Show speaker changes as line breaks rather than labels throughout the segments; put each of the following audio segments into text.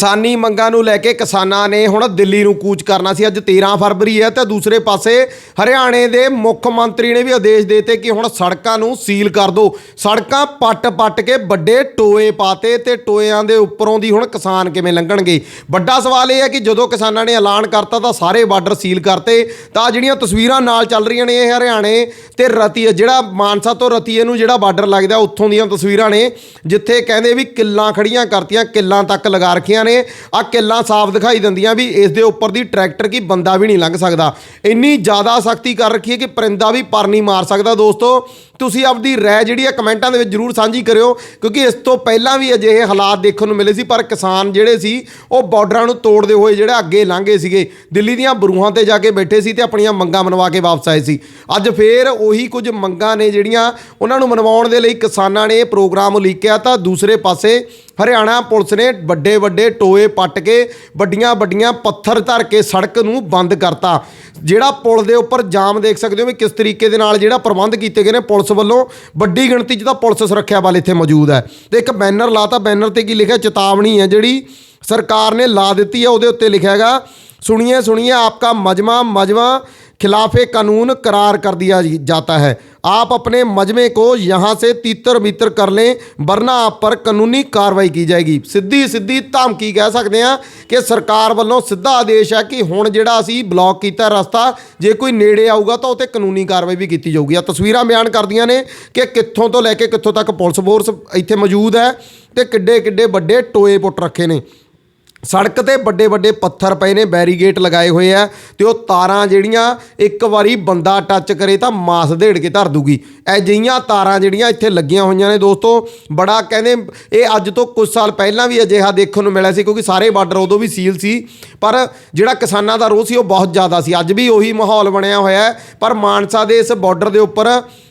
ਕਿਸਾਨੀ ਮੰਗਾਂ ਨੂੰ ਲੈ ਕੇ ਕਿਸਾਨਾਂ ਨੇ ਹੁਣ ਦਿੱਲੀ ਨੂੰ ਕੂਚ ਕਰਨਾ ਸੀ। ਅੱਜ 13 ਫਰਵਰੀ ਹੈ ਤੇ ਦੂਸਰੇ ਪਾਸੇ ਹਰਿਆਣੇ ਦੇ ਮੁੱਖ ਮੰਤਰੀ ਨੇ ਵੀ ਆਦੇਸ਼ ਦਿੱਤੇ ਕਿ ਹੁਣ ਸੜਕਾਂ ਨੂੰ ਸੀਲ ਕਰ ਦਿਓ ਸੜਕਾਂ ਪੱਟ-ਪੱਟ ਕੇ ਵੱਡੇ ਟੋਏ ਪਾਤੇ ਤੇ ਟੋਇਆਂ ਦੇ ਉੱਪਰੋਂ ਦੀ ਹੁਣ ਕਿਸਾਨ ਕਿਵੇਂ ਲੰਘਣਗੇ? ਵੱਡਾ ਸਵਾਲ ਇਹ ਹੈ ਕਿ ਜਦੋਂ ਕਿਸਾਨਾਂ ਨੇ ਐਲਾਨ ਕਰਤਾ ਤਾਂ ਸਾਰੇ ਬਾਰਡਰ ਸੀਲ ਕਰਤੇ। ਤਾਂ ਜਿਹੜੀਆਂ ਤਸਵੀਰਾਂ ਨਾਲ ਚੱਲ ਰਹੀਆਂ ਨੇ ਇਹ ਹਰਿਆਣੇ ਤੇ ਰਤੀਏ, ਜਿਹੜਾ ਮਾਨਸਾ ਤੋਂ ਰਤੀਏ ਨੂੰ ਜਿਹੜਾ ਬਾਰਡਰ ਲੱਗਦਾ, ਉੱਥੋਂ ਦੀਆਂ ਤਸਵੀਰਾਂ ਨੇ, ਜਿੱਥੇ ਕਹਿੰਦੇ ਵੀ ਕਿੱਲਾਂ ਖੜੀਆਂ ਕਰਤੀਆਂ, ਕਿੱਲਾਂ ਤੱਕ ਲਗਾ ਰੱਖੀਆਂ ਨੇ। ਆ ਕਿੱਲਾਂ ਸਾਫ਼ ਦਿਖਾਈ ਦਿੰਦੀਆਂ ਵੀ ਇਸ ਦੇ ਉੱਪਰ ਦੀ ਟਰੈਕਟਰ ਕੀ ਬੰਦਾ ਵੀ ਨਹੀਂ ਲੰਘ ਸਕਦਾ। ਇੰਨੀ ਜ਼ਿਆਦਾ ਸਖਤੀ ਕਰ ਰੱਖੀ ਹੈ ਕਿ ਪਰਿੰਦਾ ਵੀ ਪਰ ਨਹੀਂ ਮਾਰ ਸਕਦਾ। ਦੋਸਤੋ, ਤੁਸੀਂ ਆਪਦੀ ਰਾਏ ਜਿਹੜੀ ਹੈ ਕਮੈਂਟਾਂ ਦੇ ਵਿੱਚ ਜਰੂਰ ਸਾਂਝੀ ਕਰਿਓ, ਕਿਉਂਕਿ ਇਸ ਤੋਂ ਪਹਿਲਾਂ ਵੀ ਅਜਿਹੇ ਹਾਲਾਤ ਦੇਖਣ ਨੂੰ ਮਿਲੇ ਸੀ, ਪਰ ਕਿਸਾਨ ਜਿਹੜੇ ਸੀ, ਉਹ ਬਾਰਡਰਾਂ ਨੂੰ ਤੋੜਦੇ ਹੋਏ ਜਿਹੜਾ ਅੱਗੇ ਲੰਘੇ ਸੀਗੇ, ਦਿੱਲੀ ਦੀਆਂ ਬਰੂਹਾਂ ਤੇ ਜਾ ਕੇ ਬੈਠੇ ਸੀ ਤੇ ਆਪਣੀਆਂ ਮੰਗਾਂ ਮਨਵਾ ਕੇ ਵਾਪਸ ਆਏ ਸੀ। ਅੱਜ ਫੇਰ ਉਹੀ ਕੁਝ ਮੰਗਾਂ ਨੇ ਜਿਹੜੀਆਂ ਉਹਨਾਂ ਨੂੰ ਮਨਵਾਉਣ ਦੇ ਲਈ ਕਿਸਾਨਾਂ ਨੇ ਪ੍ਰੋਗਰਾਮ ਉਲੀਕਿਆ ਤਾਂ ਦੂਸਰੇ ਪਾਸੇ ਹਰਿਆਣਾ ਪੁਲਿਸ ਨੇ ਵੱਡੇ ਵੱਡੇ ਟੋਏ ਪੱਟ ਕੇ ਵੱਡੀਆਂ ਵੱਡੀਆਂ ਪੱਥਰ ਧਰ ਕੇ ਸੜਕ ਨੂੰ ਬੰਦ ਕਰਤਾ। ਜਿਹੜਾ ਪੁਲ ਦੇ ਉੱਪਰ ਜਾਮ ਦੇਖ ਸਕਦੇ ਹੋ ਵੀ ਕਿਸ ਤਰੀਕੇ ਦੇ ਨਾਲ ਜਿਹੜਾ ਪ੍ਰਬੰਧ ਕੀਤੇ ਗਏ ਨੇ ਪੁਲਿਸ ਵੱਲੋਂ, ਵੱਡੀ ਗਿਣਤੀ 'ਚ ਤਾਂ ਪੁਲਿਸ ਸੁਰੱਖਿਆ ਬਲ ਇੱਥੇ ਮੌਜੂਦ ਹੈ। ਤੇ ਇੱਕ ਬੈਨਰ ਲਾਤਾ, ਬੈਨਰ ਤੇ ਕੀ ਲਿਖਿਆ, ਚੇਤਾਵਨੀ ਹੈ ਜਿਹੜੀ ਸਰਕਾਰ ਨੇ ਲਾ ਦਿੱਤੀ ਹੈ, ਉਹਦੇ ਉੱਤੇ ਲਿਖਿਆ ਹੈਗਾ, ਸੁਣੀਏ ਸੁਣੀਏ ਆਪਕਾ ਮਜਮਾ ਮਜਮਾ खिलाफ कानून करार कर दिया जाता है आप अपने मजमे को यहाँ से तीतर बीतर कर लें वरना आप पर कानूनी कार्रवाई की जाएगी ਸਿੱਧੀ ਸਿੱਧੀ ਧਮਕੀ ਕਹਿ ਸਕਦੇ ਆ ਕਿ ਸਰਕਾਰ ਵੱਲੋਂ ਸਿੱਧਾ ਆਦੇਸ਼ ਹੈ ਕਿ ਹੁਣ ਜਿਹੜਾ ਅਸੀਂ ਬਲੌਕ ਕੀਤਾ ਰਸਤਾ ਜੇ ਕੋਈ ਨੇੜੇ ਆਊਗਾ ਤਾਂ ਉਹ ਤੇ ਕਾਨੂੰਨੀ ਕਾਰਵਾਈ ਵੀ ਕੀਤੀ ਜਾਊਗੀ ਆ ਤਸਵੀਰਾਂ ਬਿਆਨ ਕਰਦੀਆਂ ਨੇ ਕਿ ਕਿੱਥੋਂ ਤੋਂ ਲੈ ਕੇ ਕਿੱਥੋਂ ਤੱਕ ਪੁਲਿਸ ਫੋਰਸ ਇੱਥੇ ਮੌਜੂਦ ਹੈ ਤੇ ਕਿੱਡੇ ਕਿੱਡੇ ਵੱਡੇ ਟੋਏ ਪੁੱਟ ਰੱਖੇ ਨੇ ਸੜਕ ਤੇ ਵੱਡੇ ਵੱਡੇ ਪੱਥਰ ਪਏ ਨੇ, ਬੈਰੀਗੇਟ ਲਗਾਏ ਹੋਏ ਆ ਤੇ ਉਹ ਤਾਰਾਂ ਜਿਹੜੀਆਂ ਇੱਕ ਵਾਰੀ ਬੰਦਾ ਟੱਚ ਕਰੇ ਤਾਂ ਮਾਸ ਦੇੜ ਕੇ ਧਰ ਦੂਗੀ। ਅਜਿਹੀਆਂ ਤਾਰਾਂ ਜਿਹੜੀਆਂ ਇੱਥੇ ਲੱਗੀਆਂ ਹੋਈਆਂ ਨੇ ਦੋਸਤੋ, ਬੜਾ ਕਹਿੰਦੇ ਇਹ ਅੱਜ ਤੋਂ ਕੁਝ ਸਾਲ ਪਹਿਲਾਂ ਵੀ ਅਜਿਹਾ ਦੇਖਣ ਨੂੰ ਮਿਲਿਆ ਸੀ ਕਿਉਂਕਿ ਸਾਰੇ ਬਾਰਡਰ ਉਦੋਂ ਵੀ ਸੀਲ ਸੀ, ਪਰ ਜਿਹੜਾ ਕਿਸਾਨਾਂ ਦਾ ਰੋਹ ਸੀ ਉਹ ਬਹੁਤ ਜ਼ਿਆਦਾ ਸੀ। ਅੱਜ ਵੀ ਉਹੀ ਮਾਹੌਲ ਬਣਿਆ ਹੋਇਆ ਹੈ, ਪਰ ਮਾਨਸਾ ਦੇ ਇਸ ਬਾਰਡਰ ਦੇ ਉੱਪਰ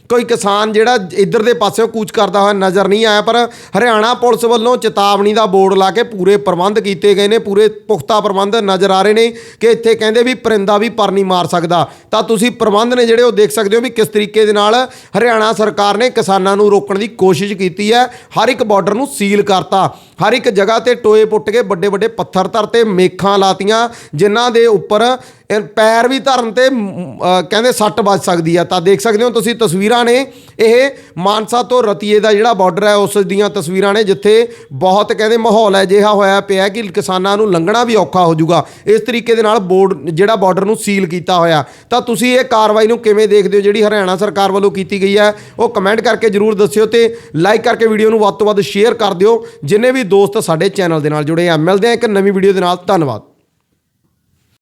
ਕੋਈ ਕਿਸਾਨ ਜਿਹੜਾ ਇੱਧਰ ਦੇ ਪਾਸਿਓਂ ਕੂਚ ਕਰਦਾ ਹੋਇਆ ਨਜ਼ਰ ਨਹੀਂ ਆਇਆ, ਪਰ ਹਰਿਆਣਾ ਪੁਲਿਸ ਵੱਲੋਂ ਚੇਤਾਵਨੀ ਦਾ ਬੋਰਡ ਲਾ ਕੇ ਪੂਰੇ ਪ੍ਰਬੰਧ ਕੀਤੇ ਗਏ ਨੇ, ਪੂਰੇ ਪੁਖਤਾ ਪ੍ਰਬੰਧ ਨਜ਼ਰ ਆ ਰਹੇ ਨੇ ਕਿ ਇੱਥੇ ਕਹਿੰਦੇ ਵੀ ਪਰਿੰਦਾ ਵੀ ਪਰ ਨਹੀਂ ਮਾਰ ਸਕਦਾ। ਤਾਂ ਤੁਸੀਂ ਪ੍ਰਬੰਧ ਨੇ ਜਿਹੜੇ ਉਹ ਦੇਖ ਸਕਦੇ ਹੋ ਵੀ ਕਿਸ ਤਰੀਕੇ ਦੇ ਨਾਲ ਹਰਿਆਣਾ ਸਰਕਾਰ ਨੇ ਕਿਸਾਨਾਂ ਨੂੰ ਰੋਕਣ ਦੀ ਕੋਸ਼ਿਸ਼ ਕੀਤੀ ਹੈ, ਹਰ ਇੱਕ ਬਾਰਡਰ ਨੂੰ ਸੀਲ ਕਰਤਾ। ਹਰ ਇੱਕ ਜਗ੍ਹਾ ਤੇ ਟੋਏ ਪੁੱਟ ਕੇ ਵੱਡੇ ਵੱਡੇ ਪੱਥਰ ਧਰਤੇ ਮੇਖਾਂ ਲਾਤੀਆਂ, ਜਿਨ੍ਹਾਂ ਦੇ ਉੱਪਰ ਪੈਰ ਵੀ ਧਰਨ ਤੇ ਕਹਿੰਦੇ ਸੱਟ ਵੱਜ ਸਕਦੀ ਆ ਤਾਂ ਦੇਖ ਸਕਦੇ ਹੋ ਤੁਸੀਂ ਤਸਵੀਰਾਂ ਤਸਵੀਰਾਂ ਨੇ। ਇਹ ਮਾਨਸਾ ਤੋਂ ਰਤੀਏ ਦਾ ਜਿਹੜਾ ਬਾਰਡਰ ਹੈ, ਉਸ ਦੀਆਂ ਤਸਵੀਰਾਂ ਨੇ, ਜਿੱਥੇ ਬਹੁਤ ਕਹਿੰਦੇ ਮਾਹੌਲ ਹੈ ਜਿਹਾ ਹੋਇਆ ਪਿਆ ਕਿ ਕਿਸਾਨਾਂ ਨੂੰ ਲੰਘਣਾ ਵੀ ਔਖਾ ਹੋ ਜਾਊਗਾ। ਇਸ ਤਰੀਕੇ ਦੇ ਨਾਲ ਬੋਰਡ ਜਿਹੜਾ ਬਾਰਡਰ ਨੂੰ ਸੀਲ ਕੀਤਾ ਹੋਇਆ। ਤਾਂ ਤੁਸੀਂ ਇਹ ਕਾਰਵਾਈ ਨੂੰ ਕਿਵੇਂ ਦੇਖਦੇ ਹੋ? ਜਿਹੜੀ ਹਰਿਆਣਾ ਸਰਕਾਰ ਵੱਲੋਂ ਕੀਤੀ ਗਈ ਹੈ, ਉਹ ਕਮੈਂਟ ਕਰਕੇ ਜਰੂਰ ਦੱਸਿਓ ਤੇ ਲਾਈਕ ਕਰਕੇ ਵੀਡੀਓ ਨੂੰ ਵੱਧ ਤੋਂ ਵੱਧ ਸ਼ੇਅਰ ਕਰ ਦਿਓ। ਜਿੰਨੇ ਵੀ ਦੋਸਤ ਸਾਡੇ ਚੈਨਲ ਦੇ ਨਾਲ ਜੁੜੇ ਆ, ਮਿਲਦੇ ਆ ਇੱਕ ਨਵੀਂ ਵੀਡੀਓ ਦੇ ਨਾਲ। ਧੰਨਵਾਦ।